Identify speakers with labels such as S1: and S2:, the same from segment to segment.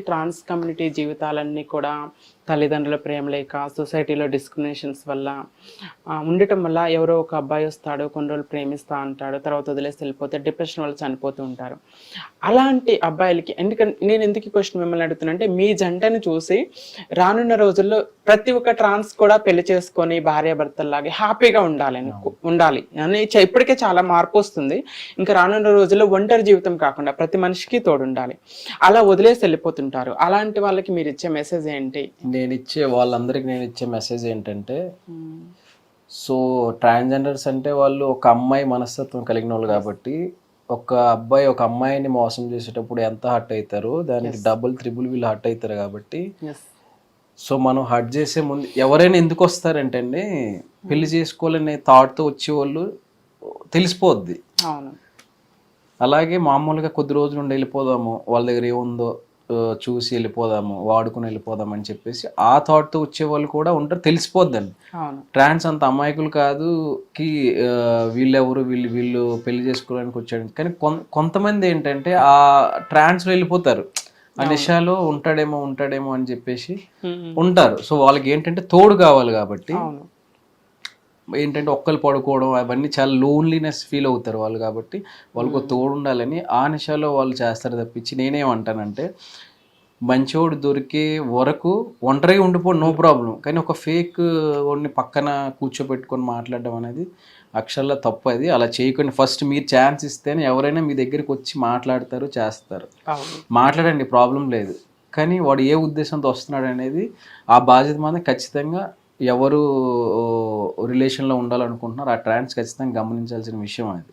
S1: Trans community జీవితాలన్నీ కూడా తల్లిదండ్రుల ప్రేమ లేక సొసైటీలో డిస్క్రిమినేషన్స్ వల్ల ఉండటం వల్ల ఎవరో ఒక అబ్బాయి వస్తాడు కొన్ని రోజులు ప్రేమిస్తా అంటాడు తర్వాత వదిలేసి వెళ్ళిపోతే డిప్రెషన్ వల్ల చనిపోతూ ఉంటారు. అలాంటి అబ్బాయిలకి ఎందుకంటే నేను ఎందుకు క్వశ్చన్ మిమ్మల్ని అడుగుతున్నానంటే మీ జంటను చూసి రానున్న రోజుల్లో ప్రతి ఒక్క ట్రాన్స్ కూడా పెళ్ళి చేసుకొని భార్యాభర్తల్లాగే హ్యాపీగా ఉండాలని ఉండాలి. అని ఇప్పటికే చాలా మార్పు వస్తుంది. ఇంకా రానున్న రోజుల్లో ఒంటరి జీవితం కాకుండా ప్రతి మనిషికి తోడు ఉండాలి అలా వదిలేసి వెళ్ళిపోతుంటారు అలాంటి వాళ్ళకి మీరు ఇచ్చే మెసేజ్ ఏంటి?
S2: నేను ఇచ్చే వాళ్ళందరికీ నేను ఇచ్చే మెసేజ్ ఏంటంటే సో ట్రాన్స్జెండర్స్ అంటే వాళ్ళు ఒక అమ్మాయి మనస్తత్వం కలిగిన వాళ్ళు కాబట్టి ఒక అబ్బాయి ఒక అమ్మాయిని మోసం చేసేటప్పుడు ఎంత హర్ట్ అవుతారో దానికి డబుల్ త్రిబుల్ వీళ్ళు హర్ట్ అవుతారు కాబట్టి సో మనం హర్ట్ చేసే ముందు ఎవరైనా ఎందుకు వస్తారంటే అండి పెళ్ళి చేసుకోవాలనే థాట్తో వచ్చేవాళ్ళు తెలిసిపోద్ది. అలాగే మామూలుగా కొద్ది రోజులు ఉండి వెళ్ళిపోదాము వాళ్ళ దగ్గర ఏముందో చూసి వెళ్ళిపోదాము వాడుకుని వెళ్ళిపోదాం అని చెప్పేసి ఆ థాట్తో వచ్చే వాళ్ళు కూడా ఉంటారు. తెలిసిపోద్దండి. ట్రాన్స్ అంత అమాయకులు కాదు కి వీళ్ళెవరు వీళ్ళు వీళ్ళు పెళ్ళి చేసుకోవడానికి వచ్చాడు. కానీ కొంతమంది ఏంటంటే ఆ ట్రాన్స్ వెళ్ళిపోతారు. ఆ నిషాలో ఉంటాడేమో ఉంటాడేమో అని చెప్పేసి. ఉంటారు. సో వాళ్ళకి ఏంటంటే తోడు కావాలి కాబట్టి ఏంటంటే ఒక్కరు పడుకోవడం అవన్నీ చాలా లోన్లీనెస్ ఫీల్ అవుతారు వాళ్ళు కాబట్టి వాళ్ళకు తోడు ఉండాలని ఆ నిషాలో వాళ్ళు చేస్తారు తప్పించి నేనేమంటానంటే మంచోడు దొరికే వరకు ఒంటరిగా ఉండిపోవడం నో ప్రాబ్లం కానీ ఒక ఫేక్ వాడిని పక్కన కూర్చోబెట్టుకొని మాట్లాడడం అనేది అక్షరాల తప్పు అది. అలా చేయకుండా. ఫస్ట్ మీరు ఛాన్స్ ఇస్తేనే ఎవరైనా మీ దగ్గరికి వచ్చి మాట్లాడతారు చేస్తారు. మాట్లాడండి ప్రాబ్లం లేదు. కానీ వాడు ఏ ఉద్దేశంతో వస్తున్నాడు అనేది ఆ బాధ్యత మాత్రం ఖచ్చితంగా ఎవరు రిలేషన్లో ఉండాలనుకుంటున్నారో ఆ ట్రాన్స్ ఖచ్చితంగా గమనించాల్సిన విషయం అది.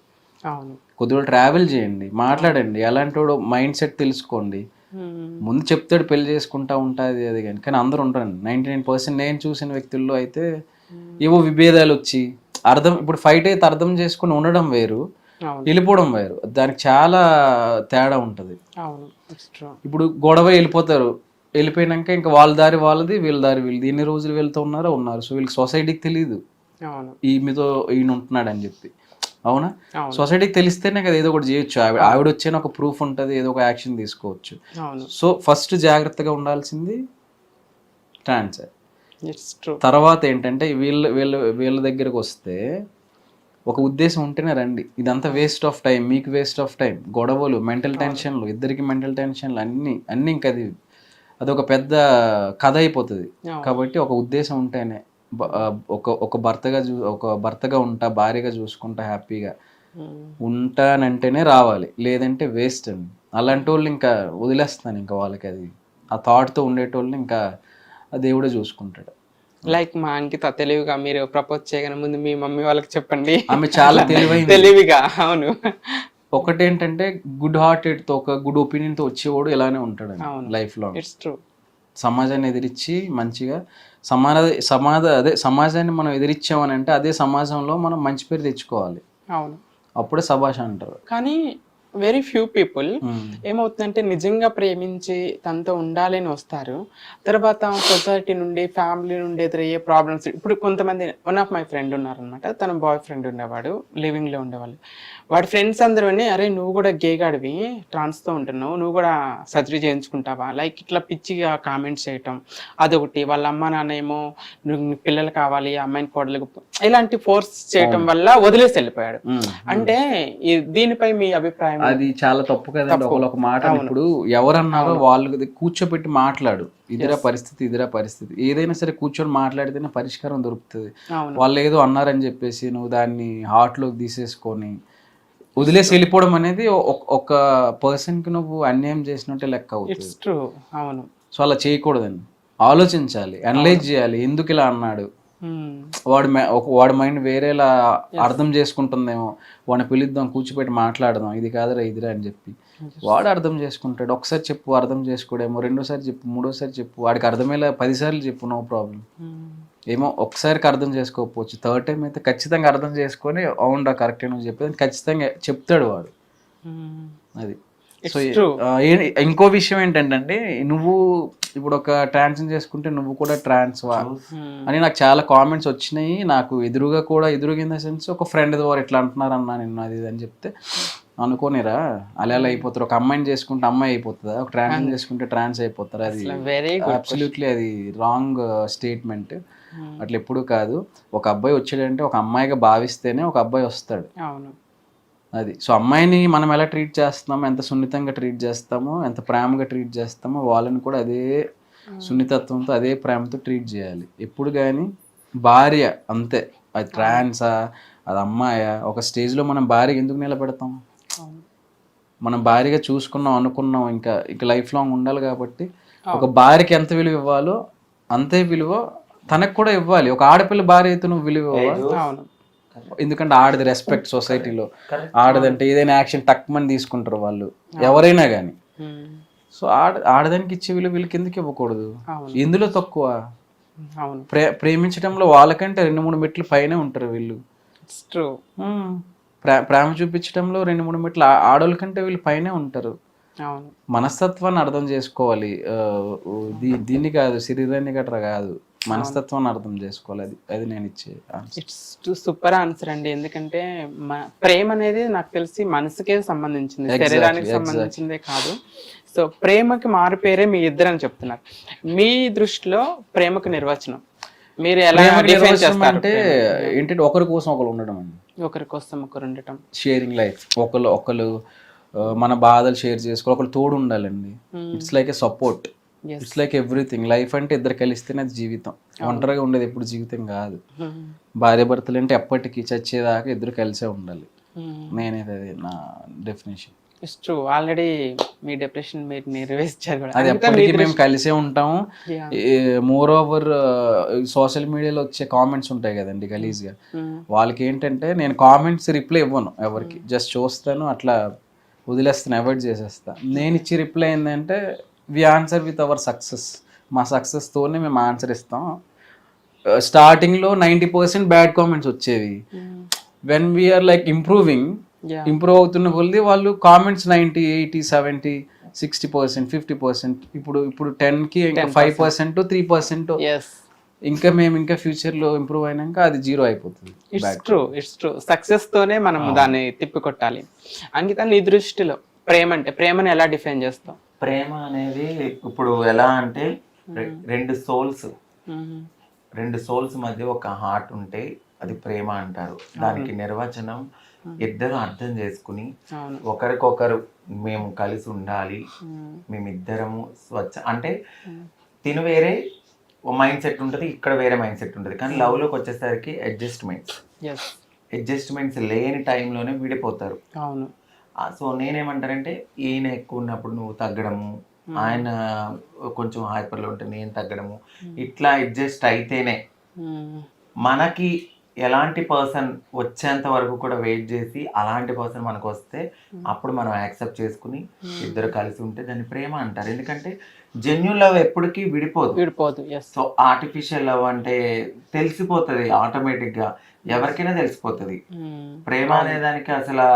S2: కొద్దిగా ట్రావెల్ చేయండి మాట్లాడండి. ఎలాంటి వాడు మైండ్ సెట్ తెలుసుకోండి. ముందు చెప్తాడు పెళ్ళి చేసుకుంటా ఉంటుంది అది కానీ. కానీ అందరూ ఉంటారండి నైంటీ నైన్ పర్సెంట్ నేను చూసిన వ్యక్తుల్లో అయితే ఏవో విభేదాలు వచ్చి అర్థం ఇప్పుడు ఫైట్ అయితే అర్థం చేసుకుని ఉండడం వేరు వెళ్ళిపోవడం వేరు. దానికి చాలా తేడా ఉంటుంది. ఇప్పుడు గొడవ వెళ్ళిపోతారు. వెళ్ళిపోయినాక ఇంకా వాళ్ళ దారి వాళ్ళది వీళ్ళ దారి వీళ్ళది. ఎన్ని రోజులు వెళ్తూ ఉన్నారో ఉన్నారు. సో వీళ్ళకి సొసైటీకి తెలియదు ఈ మీతో ఈయన ఉంటున్నాడు అని చెప్పి. అవునా. సొసైటీకి తెలిస్తేనే కదా ఏదో ఒకటి చేయొచ్చు. ఆవిడ ఆవిడ వచ్చేన ఒక ప్రూఫ్ ఉంటుంది ఏదో ఒక యాక్షన్ తీసుకోవచ్చు. సో ఫస్ట్ జాగ్రత్తగా ఉండాల్సింది ట్రాన్స్
S1: ఇట్స్ ట్రూ
S2: తర్వాత ఏంటంటే వీళ్ళ వీళ్ళ వీళ్ళ దగ్గరకు వస్తే ఒక ఉద్దేశం ఉంటేనే రండి. ఇదంతా వేస్ట్ ఆఫ్ టైం మీకు వేస్ట్ ఆఫ్ టైం గొడవలు మెంటల్ టెన్షన్లు ఇద్దరికి మెంటల్ టెన్షన్లు అన్నీ అన్నీ ఇంకా అది అదొక పెద్ద కథ అయిపోతుంది. కాబట్టి ఒక ఉద్దేశం ఉంటేనే. ఒక ఒక భర్తగా చూ ఒక భర్తగా ఉంటా భార్యగా చూసుకుంటా హ్యాపీగా
S1: మ్మ్.
S2: ఉంటానంటేనే రావాలి. లేదంటే వేస్ట్ అండి. అలాంటి వాళ్ళు ఇంకా వదిలేస్తాను ఇంకా వాళ్ళకి అది. ఆ థాట్తో ఉండేటోళ్ళని ఇంకా ఆ దేవుడే చూసుకుంటాడు.
S1: లైక్ మా అంకిత తెలివిగా మీరు ప్రపోజ్ చేయగానే ముందు మీ మమ్మీ వాళ్ళకి చెప్పండి.
S2: ఆమె చాలా తెలివైంది.
S1: తెలివిగా అవును.
S2: ఒకటేంటంటే గుడ్ హార్టెడ్తో ఒక గుడ్ ఒపీనియన్తో వచ్చేవాడు ఇలానే ఉంటాడు. లైఫ్లో
S1: ఇట్స్ ట్రూ
S2: సమాజాన్ని ఎదిరించి మంచిగా సమాజ సమాజ అదే సమాజాన్ని మనం ఎదిరించామని అంటే అదే సమాజంలో మనం మంచి పేరు తెచ్చుకోవాలి.
S1: అవును.
S2: అప్పుడే సభాష అంటారు.
S1: కానీ వెరీ ఫ్యూ పీపుల్. ఏమవుతుందంటే నిజంగా ప్రేమించి తనతో ఉండాలి అని వస్తారు. తర్వాత సొసైటీ నుండి ఫ్యామిలీ నుండి ఎదురయ్యే ప్రాబ్లమ్స్ ఇప్పుడు కొంతమంది వన్ ఆఫ్ మై ఫ్రెండ్ ఉన్నారనమాట తన బాయ్ ఫ్రెండ్ ఉండేవాడు లివింగ్లో ఉండేవాళ్ళు. వాడి ఫ్రెండ్స్ అందరూ అరే నువ్వు కూడా గేగాడివి ట్రాన్స్తో ఉంటున్నావు నువ్వు కూడా సర్జరీ చేయించుకుంటావా? లైక్ ఇట్లా పిచ్చిగా కామెంట్స్ చేయటం. అదొకటి. వాళ్ళ అమ్మ నాన్న ఏమో పిల్లలు కావాలి అమ్మాయిని కోడలకు ఇలాంటి ఫోర్స్ చేయటం వల్ల వదిలేసి వెళ్ళిపోయాడు.
S2: ఉమ్.
S1: అంటే ఈ- దీనిపై మీ అభిప్రాయం
S2: అది చాలా తప్పు కదండి. ఒకళ్ళు ఒక మాట ఇప్పుడు ఎవరన్నారో వాళ్ళు కూర్చోబెట్టి మాట్లాడు. ఇదిరా పరిస్థితి ఇదిరా పరిస్థితి. ఏదైనా సరే కూర్చొని మాట్లాడితేనే పరిష్కారం దొరుకుతుంది. వాళ్ళు ఏదో అన్నారని చెప్పేసి నువ్వు దాన్ని హార్ట్లోకి తీసేసుకొని వదిలేసి వెళ్ళిపోవడం అనేది ఒక- పర్సన్కి నువ్వు అన్యాయం చేసినట్టే లెక్క అవుతుంది.
S1: అవును.
S2: సో అలా చేయకూడదండి. ఆలోచించాలి. అనలైజ్ చేయాలి. ఎందుకు ఇలా అన్నాడు. వాడి వాడి మైండ్ వేరేలా అర్థం చేసుకుంటుందేమో. వాడిని పిలుద్దాం కూర్చోపెట్టి మాట్లాడదాం. ఇది కాదురా ఇదిరా అని చెప్పి. వాడు అర్థం చేసుకుంటాడు. ఒకసారి చెప్పు అర్థం చేసుకోడేమో. రెండోసారి చెప్పు మూడోసారి చెప్పు. వాడికి అర్థమయ్యేలా పదిసార్లు చెప్పు నో ప్రాబ్లం. ఏమో ఒకసారికి అర్థం చేసుకోకపోవచ్చు. థర్డ్ టైం అయితే ఖచ్చితంగా అర్థం చేసుకొని అవునరా కరెక్టే నువ్వు చెప్పేది ఖచ్చితంగా చెప్తాడు వాడు.
S1: Hmm.
S2: అది. సో ఇంకో విషయం ఏంటంటే నువ్వు ఇప్పుడు ఒక ట్రాన్స్ చేసుకుంటే నువ్వు కూడా ట్రాన్స్ వా?
S1: Hmm.
S2: అని నాకు చాలా కామెంట్స్ వచ్చినాయి. నాకు ఎదురుగా కూడా ఎదురుగా ఇన్ ద సెన్స్ ఒక ఫ్రెండ్ ద్వారా ఇట్లా అంటున్నారు అన్నా నిన్ను అది ఇది అని చెప్తే అనుకోనిరా అలా అలా అయిపోతారు. ఒక అమ్మాయిని చేసుకుంటే అమ్మాయి అయిపోతుందా? ఒక ట్రాన్స్ చేసుకుంటే ట్రాన్స్ అయిపోతారా? అది
S1: వెరీ
S2: అబ్సల్యూట్లీ అది రాంగ్ స్టేట్మెంట్ అట్లా ఎప్పుడు కాదు. ఒక అబ్బాయి వచ్చాడంటే ఒక అమ్మాయిగా భావిస్తేనే ఒక అబ్బాయి వస్తాడు.
S1: అవును.
S2: అది. సో అమ్మాయిని మనం ఎలా ట్రీట్ చేస్తున్నామో ఎంత సున్నితంగా ట్రీట్ చేస్తామో ఎంత ప్రేమగా ట్రీట్ చేస్తామో వాళ్ళని కూడా అదే సున్నితత్వంతో అదే ప్రేమతో ట్రీట్ చేయాలి. ఎప్పుడు కానీ భార్య అంతే. అది ట్రాన్సా అది అమ్మాయా ఒక స్టేజ్లో మనం భార్య ఎందుకు నిలబెడతాం? మనం భారీగా చూసుకున్నాం అనుకున్నాం ఇంకా ఇంకా లైఫ్ లాంగ్ ఉండాలి కాబట్టి ఒక భార్యకి ఎంత విలువ ఇవ్వాలో అంతే విలువ తనకు కూడా ఇవ్వాలి. ఒక ఆడపిల్ల భార్య అయితే నువ్వు విలువ ఇవ్వాలి ఎందుకంటే ఆడది రెస్పెక్ట్ సొసైటీలో ఆడదంటే ఏదైనా యాక్షన్ తక్కువని తీసుకుంటారు వాళ్ళు. ఎవరైనా కానీ. సో ఆడ ఆడదానికి ఇచ్చే విలువ వీళ్ళకి ఎందుకు ఇవ్వకూడదు? ఎందులో తక్కువ? ప్రే ప్రేమించడంలో వాళ్ళకంటే రెండు మూడు మెట్లు పైనే ఉంటారు వీళ్ళు. ప్రేమ చూపించడంలో రెండు మూడు మెట్లు ఆ- ఆడోళ్ళ కంటే వీళ్ళు పైనే ఉంటారు. మనస్తత్వాన్ని అర్థం చేసుకోవాలి. దీన్ని కాదు శరీరాన్ని గట్రా కాదు. మనస్తత్వాన్ని అర్థం చేసుకోవాలి. అది అది నేను ఇచ్చే.
S1: ఇట్స్ సూపర్ ఆన్సర్ అండి. ఎందుకంటే ప్రేమ అనేది నాకు తెలిసి మనసుకే సంబంధించింది. శరీరానికి. సంబంధించిందే కాదు. సో ప్రేమకి మారు పేరే మీ ఇద్దరు అని చెప్తున్నారు. మీ దృష్టిలో ప్రేమకు నిర్వచనం. మీరు ఎలా
S2: ప్రేమకి
S1: డిఫైన్
S2: నిర్వచనం
S1: చేస్తారు
S2: అంటే ఏంటంటే ఒకరి కోసం ఒకరు ఉండడం అండి.
S1: ఒకరి కోసం ఒకరు ఉండటం.
S2: షేరింగ్ లైఫ్ ఒకరు ఒకరు మన బాధలు షేర్ చేసుకోవాలి. ఒకరు తోడు ఉండాలండి. It's like a support. It's like everything life అంటే ఇద్దరు కలిస్తేనే అది జీవితం. ఒంటరిగా ఉండేది ఎప్పుడు జీవితం కాదు. భార్య భర్తలు అంటే ఎప్పటికీ చచ్చేదాకా ఇద్దరు కలిసే ఉండాలి. నేనేది అది నా డెఫినేషన్
S1: ఇట్స్ ట్రూ ఆల్రెడీ మీ డిప్రెషన్ మీరు నెరవేర్చారు కూడా.
S2: అది ఎప్పటికీ మేము కలిసే ఉంటాము. మోర్ ఓవర్ సోషల్ మీడియాలో వచ్చే కామెంట్స్ ఉంటాయి కదండి గలీజ్గా
S1: Mm.
S2: వాళ్ళకి ఏంటంటే నేను కామెంట్స్ రిప్లై ఇవ్వను ఎవరికి. జస్ట్ చూస్తాను అట్లా వదిలేస్తాను అవాయిడ్ చేసేస్తా. నేను ఇచ్చి రిప్లై ఏంటంటే we answer with our success మా సక్సెస్తోనే మేము ఆన్సర్ ఇస్తాం. స్టార్టింగ్లో నైంటీ పర్సెంట్ బ్యాడ్ కామెంట్స్ వచ్చేవి. When we're like improving. Improve అవుతున్న కొద్ది వాళ్ళు comments ninety eighty seventy sixty percent fifty percent ఇప్పుడు ఇప్పుడు టెన్కి ఇంకా ఫైవ్ పర్సెంట్ త్రీ పర్సెంట్. ఇంకా మేము ఇంకా ఫ్యూచర్లో ఇంప్రూవ్ అయినాక అది జీరో అయిపోతుంది.
S1: It's true it's true success తోనే మనం దాన్ని తిప్పికొట్టాలి. అంకిత నీ దృష్టిలో ప్రేమ అంటే ప్రేమని ఎలా డిఫైన్ చేస్తాం?
S3: ప్రేమ అనేది ఇప్పుడు ఎలా అంటే రెండు సోల్స్. రెండు సోల్స్ మధ్య ఒక హార్ట్ ఉంటే అది ప్రేమ అంటారు. దానికి నిర్వచనం ఇద్దరు అర్థం చేసుకుని ఒకరికొకరు మేము కలిసి ఉండాలి. మేమిద్దరము స్వచ్ఛ అంటే తిను వేరే మైండ్ సెట్ ఉంటుంది ఇక్కడ వేరే మైండ్ సెట్ ఉంటుంది. కానీ లవ్లోకి వచ్చేసరికి అడ్జస్ట్మెంట్స్. అడ్జస్ట్మెంట్స్ లేని టైంలోనే విడిపోతారు.
S1: అవును.
S3: సో నేనేమంటానంటే ఈయన ఎక్కువ ఉన్నప్పుడు నువ్వు తగ్గడము ఆయన కొంచెం హైపర్లో ఉంటే నేను తగ్గడము ఇట్లా అడ్జస్ట్ అయితేనే. మనకి ఎలాంటి పర్సన్ వచ్చేంత వరకు కూడా వెయిట్ చేసి అలాంటి పర్సన్ మనకు వస్తే అప్పుడు మనం యాక్సెప్ట్ చేసుకుని ఇద్దరు కలిసి ఉంటే దాన్ని ప్రేమ అంటారు. ఎందుకంటే జెన్యున్ లవ్ ఎప్పటికీ విడిపోదు.
S1: విడిపోదు
S3: సో ఆర్టిఫిషియల్ లవ్ అంటే తెలిసిపోతుంది ఆటోమేటిక్గా ఎవరికైనా తెలిసిపోతుంది. ప్రేమ అనే దానికి అసలు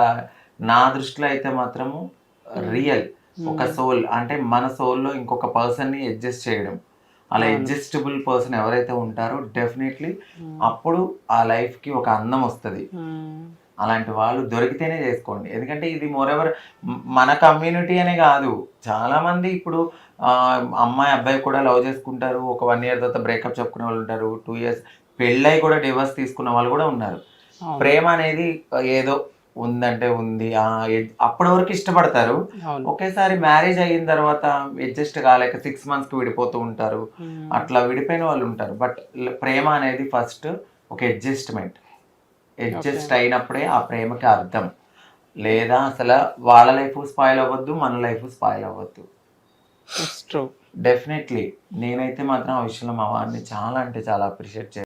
S3: నా దృష్టిలో అయితే మాత్రము రియల్ ఒక సోల్ అంటే మన సోల్లో ఇంకొక పర్సన్ని అడ్జస్ట్ చేయడం. అలా అడ్జస్టబుల్ పర్సన్ ఎవరైతే ఉంటారో డెఫినెట్లీ అప్పుడు ఆ life కి ఒక అందం వస్తుంది. అలాంటి వాళ్ళు దొరికితేనే చేసుకోండి. ఎందుకంటే ఇది మోరెవర్ మన కమ్యూనిటీ అనే కాదు. చాలా మంది ఇప్పుడు అమ్మాయి అబ్బాయి కూడా లవ్ చేసుకుంటారు. ఒక వన్ ఇయర్ తర్వాత బ్రేకప్ చెప్పుకునే వాళ్ళు ఉంటారు. టూ ఇయర్స్ పెళ్ళై కూడా డివర్స్ తీసుకున్న వాళ్ళు కూడా ఉన్నారు. ప్రేమ అనేది ఏదో ఉందంటే ఉంది. అప్పటి వరకు ఇష్టపడతారు. ఒకేసారి మ్యారేజ్ అయిన తర్వాత అడ్జస్ట్ కాలేక సిక్స్ మంత్స్కి విడిపోతూ ఉంటారు. అట్లా విడిపోయిన వాళ్ళు ఉంటారు. బట్ ప్రేమ అనేది ఫస్ట్ ఒక అడ్జస్ట్మెంట్ అడ్జస్ట్ అయినప్పుడే ఆ ప్రేమకి అర్థం. లేదా అసలు వాళ్ళ లైఫ్ స్పాయిల్ అవ్వద్దు మన లైఫ్ స్పాయిల్ అవ్వద్దు. డెఫినెట్లీ నేనైతే మాత్రం ఆ విషయంలో మా వారిని చాలా అంటే చాలా అప్రిషియేట్